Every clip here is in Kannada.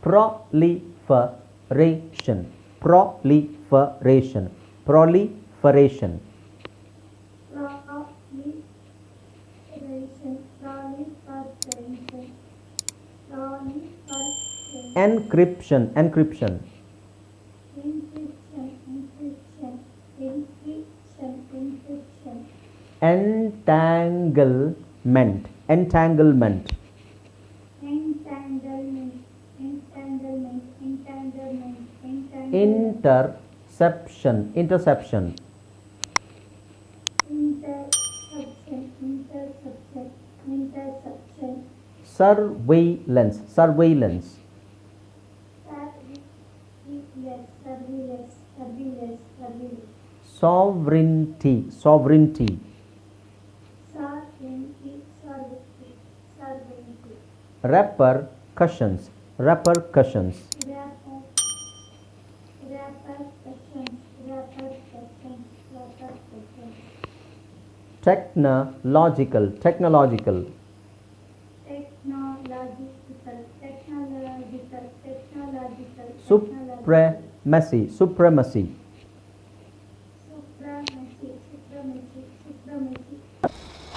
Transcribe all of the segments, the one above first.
Proliferation. Proliferation. Proliferation. Encryption. Encryption. Entanglement entanglement. Entanglement, entanglement, entanglement, entanglement, interception interception interception, interception, surveillance. Surveillance. Sovereignty. Sovereignty, Rapper cushions. Rapper cushions. Technological. Technological. Supremacy. Supremacy. Supremacy.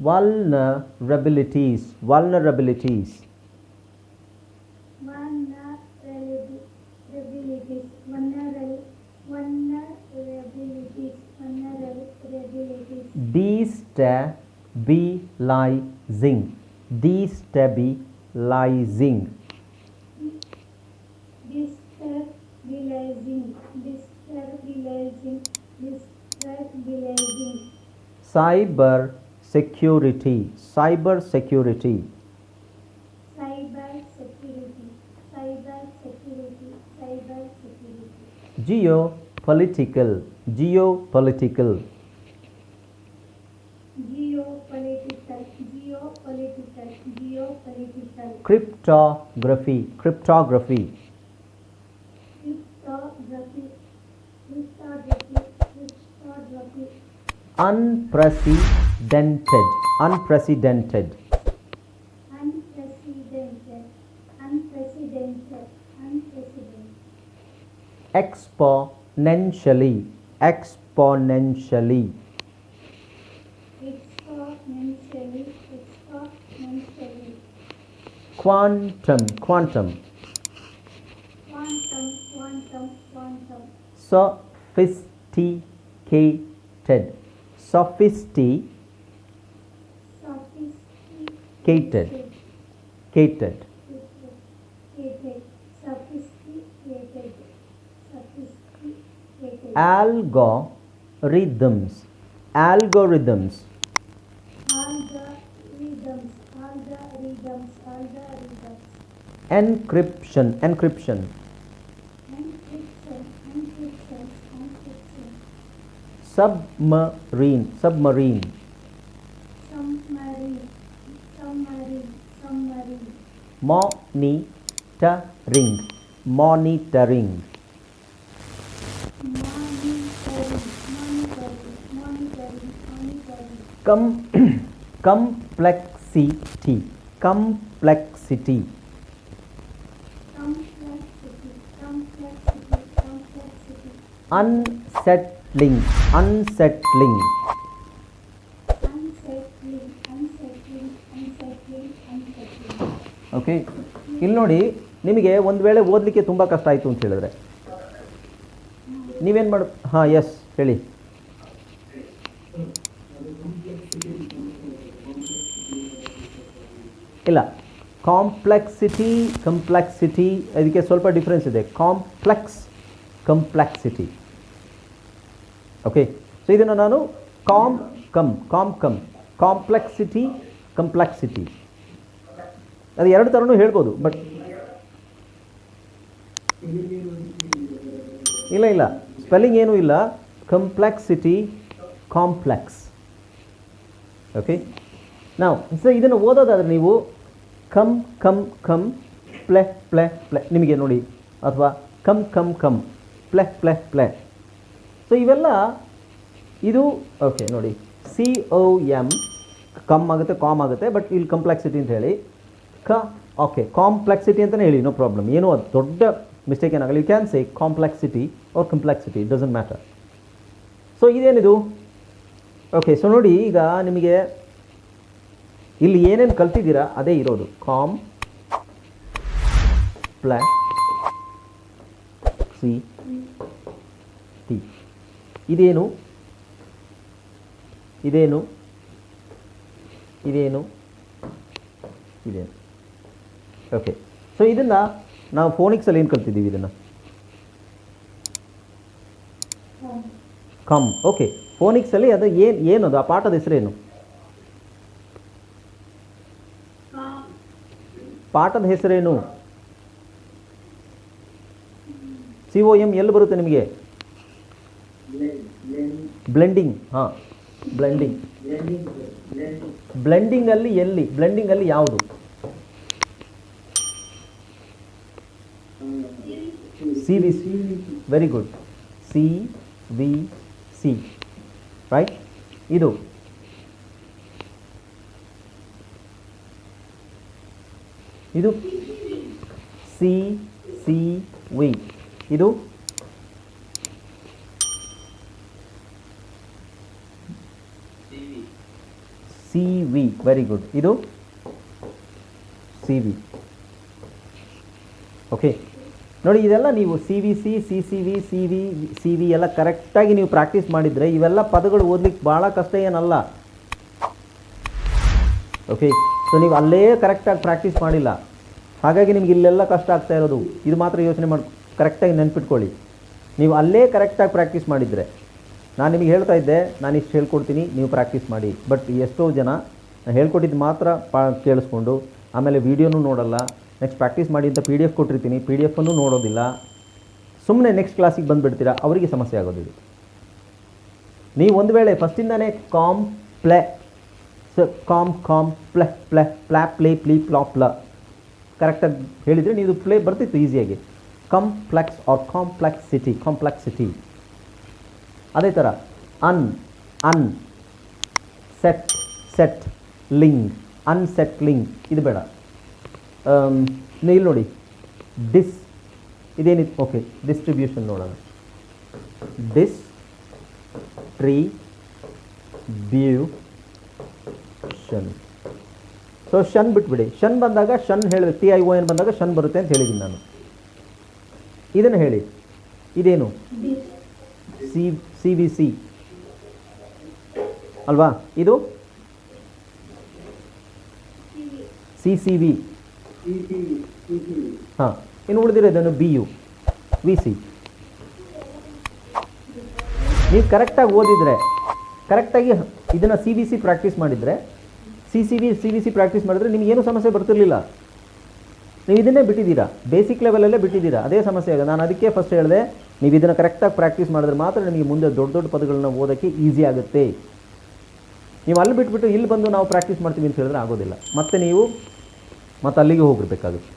Vulnerabilities. Vulnerabilities. Vulnerabilities, vulnerabilities, vulnerabilities, destabilizing. Destabilizing. Destabilizing, destabilizing, destabilizing, cyber security cyber security cyber security, cyber security, cyber security, geopolitical geopolitical geopolitical, geopolitical, geopolitical, cryptography cryptography cryptography, cryptography, cryptography, unprecedented unprecedented. Unprecedented, unprecedented, unprecedented, exponentially. Exponentially. Exponentially, exponentially, quantum. Quantum. Quantum, quantum, quantum, sophisticated. Sophisticated catered, catered. Algorithms, algorithms. Algorithms, algorithms, algorithms. Encryption, encryption. submarine submarine monitoring. Monitoring. Com complexity. Complexity. Unsettling. Unsettling. Okay? ಇಲ್ಲಿ ನೋಡಿ, ನಿಮಗೆ ಒಂದು ವೇಳೆ ಓದಲಿಕ್ಕೆ ತುಂಬ ಕಷ್ಟ ಆಯಿತು ಅಂತ ಹೇಳಿದ್ರೆ. ನೀವೇನು ಮಾಡ ಹಾಂ ಎಸ್ ಹೇಳಿ. ಇಲ್ಲ. ಕಾಂಪ್ಲೆಕ್ಸಿಟಿ ಕಂಪ್ಲೆಕ್ಸಿಟಿ ಅದಕ್ಕೆ ಸ್ವಲ್ಪ ಡಿಫ್ರೆನ್ಸ್ ಇದೆ. ಕಾಂಪ್ಲೆಕ್ಸ್ ಕಂಪ್ಲೆಕ್ಸಿಟಿ ಓಕೆ ಸೊ ಇದನ್ನು ನಾನು com com com com complexity complexity ಅದು ಎರಡು ಥರನೂ ಹೇಳ್ಬೋದು ಬಟ್ ಇಲ್ಲ ಇಲ್ಲ. ಸ್ಪೆಲ್ಲಿಂಗ್ ಏನೂ ಇಲ್ಲ. ಕಂಪ್ಲೆಕ್ಸಿಟಿ ಕಾಂಪ್ಲೆಕ್ಸ್ ಓಕೆ ನಾವು ಸೊ ಇದನ್ನು ಓದೋದಾದರೆ ನೀವು com com com ple ple ple. ನಿಮಗೆ ನೋಡಿ, ಅಥವಾ com com com ple ple ple. So ಇವೆಲ್ಲ ಇದು ಓಕೆ ನೋಡಿ. ಸಿ ಒ ಎಂ ಕಮ್ ಆಗುತ್ತೆ, ಕಾಮ್ ಆಗುತ್ತೆ ಬಟ್ ಇಲ್ಲಿ ಕಂಪ್ಲೆಕ್ಸಿಟಿ ಅಂತ ಹೇಳಿ. ಕ ಓಕೆ ಕಾಂಪ್ಲೆಕ್ಸಿಟಿ ಅಂತಲೇ ಹೇಳಿ ನೋ ಪ್ರಾಬ್ಲಮ್ ಏನೋ ಅದು ದೊಡ್ಡ mistake ಏನಾಗಲಿ you can say complexity or complexity doesn't matter so ಇದೇನಿದು? ಓಕೆ ಸೊ ನೋಡಿ, ಈಗ ನಿಮಗೆ ಇಲ್ಲಿ ಏನೇನು ಕಲ್ತಿದ್ದೀರಾ, ಅದೇ ಇರೋದು. ಕಾಮ್ ಪ್ಲಾ ಸಿ ಟಿ ಇದೇನು? ಇದೇನು? ಇದೇನು? ಇದೇನು? ಓಕೆ ಸೊ ಇದನ್ನು ನಾವು ಫೋನಿಕ್ಸಲ್ಲಿ ಏನು ಕಲ್ತಿದ್ದೀವಿ ಇದನ್ನು? ಕಮ್ ಓಕೆ ಫೋನಿಕ್ಸಲ್ಲಿ ಅದು ಏನು ಏನದು ಆ ಪಾಠದ ಹೆಸರೇನು? ಪಾಠದ ಹೆಸರೇನು? ಸಿ ಒ ಎಂ ಎಲ್ಲಿ ಬರುತ್ತೆ ನಿಮಗೆ? ಬ್ಲೆಂಡಿಂಗ್ ಹಾಂ. ಬ್ಲೆಂಡಿಂಗ್ ಬ್ಲೆಂಡಿಂಗಲ್ಲಿ ಎಲ್ಲಿ? ಬ್ಲೆಂಡಿಂಗಲ್ಲಿ ಯಾವುದು? C V C very good C V C right ಇದು ಇದು ಸಿ ಸಿ ವಿ ಇದು ಸಿ ವಿ ವೆರಿ ಗುಡ್ ಇದು ಸಿ ವಿ ಓಕೆ ನೋಡಿ, ಇದೆಲ್ಲ ನೀವು C V C C C V C V C V ಎಲ್ಲ ಕರೆಕ್ಟಾಗಿ ನೀವು ಪ್ರಾಕ್ಟೀಸ್ ಮಾಡಿದರೆ ಇವೆಲ್ಲ ಪದಗಳು ಓದ್ಲಿಕ್ಕೆ ಭಾಳ ಕಷ್ಟ ಏನಲ್ಲ. ಓಕೆ ಸೊ ನೀವು ಅಲ್ಲೇ ಕರೆಕ್ಟಾಗಿ ಪ್ರಾಕ್ಟೀಸ್ ಮಾಡಿಲ್ಲ. ಹಾಗಾಗಿ ನಿಮ್ಗೆ ಇಲ್ಲೆಲ್ಲ ಕಷ್ಟ ಆಗ್ತಾ ಇರೋದು. ಇದು ಮಾತ್ರ ಯೋಚನೆ ಮಾಡಿ, ಕರೆಕ್ಟಾಗಿ ನೆನ್ಪಿಟ್ಕೊಳ್ಳಿ. ನೀವು ಅಲ್ಲೇ ಕರೆಕ್ಟಾಗಿ ಪ್ರಾಕ್ಟೀಸ್ ಮಾಡಿದರೆ, ನಾನು ನಿಮಗೆ ಹೇಳ್ತಾ ಇದ್ದೆ, ನಾನು ಇಷ್ಟು ಹೇಳ್ಕೊಡ್ತೀನಿ, ನೀವು ಪ್ರಾಕ್ಟೀಸ್ ಮಾಡಿ. ಬಟ್ ಎಷ್ಟೋ ಜನ ನಾನು ಹೇಳ್ಕೊಟ್ಟಿದ್ದು ಮಾತ್ರ ಪಾ, ಕೇಳಿಸ್ಕೊಂಡು, ಆಮೇಲೆ ವೀಡಿಯೋನೂ ನೋಡಲ್ಲ ನೆಕ್ಸ್ಟ್ ಪ್ರಾಕ್ಟೀಸ್ ಮಾಡಿ ಅಂತ ಪಿ ಡಿ ಎಫ್ ಕೊಟ್ಟಿರ್ತೀನಿ. ಪಿ ಡಿ ಎಫನ್ನು ನೋಡೋದಿಲ್ಲ ಸುಮ್ಮನೆ ನೆಕ್ಸ್ಟ್ ಕ್ಲಾಸಿಗೆ ಬಂದುಬಿಡ್ತೀರಾ? ಅವರಿಗೆ ಸಮಸ್ಯೆ ಆಗೋದಿದೆ ನೀವು ಒಂದು ವೇಳೆ ಫಸ್ಟಿಂದನೇ com ಪ್ಲೆ so com com ಪ್ಲೆ ಪ್ಲೆ ಪ್ಲಾ play plea ಪ್ಲಾ ಪ್ಲ ಕರೆಕ್ಟಾಗಿ ಹೇಳಿದರೆ ನೀವು ಪ್ಲೇ ಬರ್ತಿತ್ತು ಈಸಿಯಾಗಿ ಕಂಪ್ಲೆಕ್ಸ್ ಆರ್ ಕಾಂಪ್ಲೆಕ್ಸಿಟಿ ಕಾಂಪ್ಲೆಕ್ಸಿಟಿ ಅದೇ ಥರ ಅನ್ ಅನ್ ಸೆಟ್ ಸೆಟ್ ಲಿಂಗ್ ಅನ್ಸೆಟ್ಲಿಂಗ್ ಇದು ಬೇಡ. ಇಲ್ಲಿ ನೋಡಿ. ಡಿಸ್ ಇದೇನಿತ್ತು ಓಕೆ ಡಿಸ್ಟ್ರಿಬ್ಯೂಷನ್ ನೋಡೋಣ. ಡಿಸ್ ಟ್ರೀ ಬ್ಯೂ ಶನ್ ಸೊ ಶನ್ ಬಿಟ್ಬಿಡಿ. ಶನ್ ಬಂದಾಗ ಷನ್ ಹೇಳಿ ಟಿ ಐ ಓ ಎನ್ ಬಂದಾಗ ಶನ್ ಬರುತ್ತೆ ಅಂತ ಹೇಳಿದ್ದೀನಿ ನಾನು. ಇದನ್ನು ಹೇಳಿ. ಇದೇನು? ಸಿ ಸಿ ವಿ ಸಿ ಅಲ್ವಾ? ಇದು? ಸಿ ಸಿ ವಿ ಹಾಂ. ಇನ್ನು ಉಳಿದಿರೋದನ್ನು ಬಿ ಯು ವಿ ಸಿ ನೀವು ಕರೆಕ್ಟಾಗಿ ಓದಿದರೆ ಕರೆಕ್ಟಾಗಿ ಇದನ್ನು ಸಿ ಬಿ ಸಿ ಪ್ರಾಕ್ಟೀಸ್ ಮಾಡಿದರೆ C C B C B C practice ಮಾಡಿದ್ರೆ ನಿಮಗೇನು ಸಮಸ್ಯೆ ಬರ್ತಿರ್ಲಿಲ್ಲ. ನೀವು ಇದನ್ನೇ ಬಿಟ್ಟಿದ್ದೀರಾ ಬೇಸಿಕ್ ಲೆವೆಲಲ್ಲೇ ಬಿಟ್ಟಿದ್ದೀರಾ, ಅದೇ ಸಮಸ್ಯೆ ಆಗ ನಾನು ಅದಕ್ಕೆ ಫಸ್ಟ್ ಹೇಳಿದೆ, ನೀವು ಇದನ್ನು ಕರೆಕ್ಟಾಗಿ ಪ್ರಾಕ್ಟೀಸ್ ಮಾಡಿದ್ರೆ ಮಾತ್ರ ನಿಮಗೆ ಮುಂದೆ ದೊಡ್ಡ ದೊಡ್ಡ ಪದಗಳನ್ನ ಓದೋಕ್ಕೆ ಈಸಿ ಆಗುತ್ತೆ. ನೀವು ಅಲ್ಲಿ ಬಿಟ್ಬಿಟ್ಟು ಇಲ್ಲಿ ಬಂದು ನಾವು ಪ್ರಾಕ್ಟೀಸ್ ಮಾಡ್ತೀವಿ ಅಂತ ಹೇಳಿದ್ರೆ ಆಗೋದಿಲ್ಲ. ಮತ್ತೆ ನೀವು ಮತ್ತೆ ಅಲ್ಲಿಗೆ ಹೋಗಿರ್ಬೇಕಾಗುತ್ತೆ